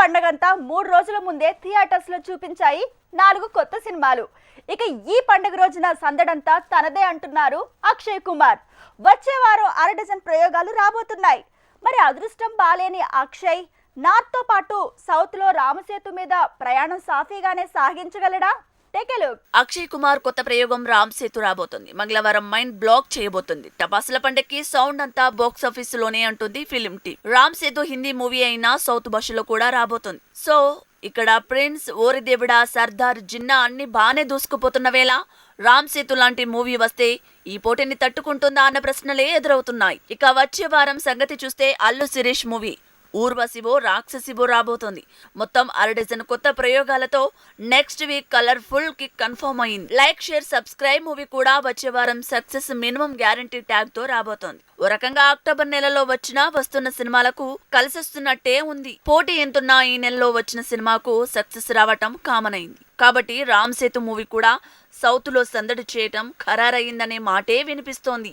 పండగంతా మూడు రోజుల ముందే థియేటర్స్లో చూపించాయి నాలుగు కొత్త సినిమాలు. ఇక ఈ పండుగ రోజున సందడంతా తనదే అంటున్నారు అక్షయ్ కుమార్. వచ్చే వారం అర డజన్ ప్రయోగాలు రాబోతున్నాయి. మరి అదృష్టం బాలేని అక్షయ్ నార్త్తో పాటు సౌత్లో రామసేతు మీద ప్రయాణం సాఫీగానే సాగించగలడా? టేక్ లుక్ అక్షయ్ కుమార్ కొత్త ప్రయోగం రామ్ సేతు రాబోతుంది. మంగళవారం మైండ్ బ్లాక్ చేయబోతుంది. టపాసుల పండక్కి సౌండ్ అంతా బాక్స్ ఆఫీస్లోనే అంటుంది film team Ram Setu Hindi movie అయినా సౌత్ భాషలో కూడా రాబోతుంది. సో ఇక్కడ ప్రిన్స్ ఓరి దేవుడా సర్దార్ జిన్నా అన్ని బాగానే దూసుకుపోతున్న వేళ రామ్ సేతు లాంటి మూవీ వస్తే ఈ పోటీని తట్టుకుంటుందా అన్న ప్రశ్నలే ఎదురవుతున్నాయి. ఇక వచ్చే వారం సంగతి చూస్తే అల్లు శిరీష్ మూవీ. ఊర్వశివో రాక్షసివో రాబోతోంది. మొత్తం అర డజన్ కొత్త ప్రయోగాలతో next week colourful kick confirm అయింది. లైక్ షేర్ సబ్స్క్రైబ్ మూవీ కూడా వచ్చే వారం సక్సెస్ మినిమం గ్యారంటీ ట్యాగ్తో రాబోతోంది. ఓ రకంగా అక్టోబర్ నెలలో వచ్చిన వస్తున్న సినిమాలకు కలిసొస్తున్నట్టే ఉంది. పోటీ ఎంతున్నా ఈ నెలలో వచ్చిన సినిమాకు సక్సెస్ రావటం కామన్ అయింది కాబట్టి రామ్ సేతు మూవీ కూడా సౌత్లో సందడి చేయటం ఖరారయ్యిందనే మాటే వినిపిస్తోంది.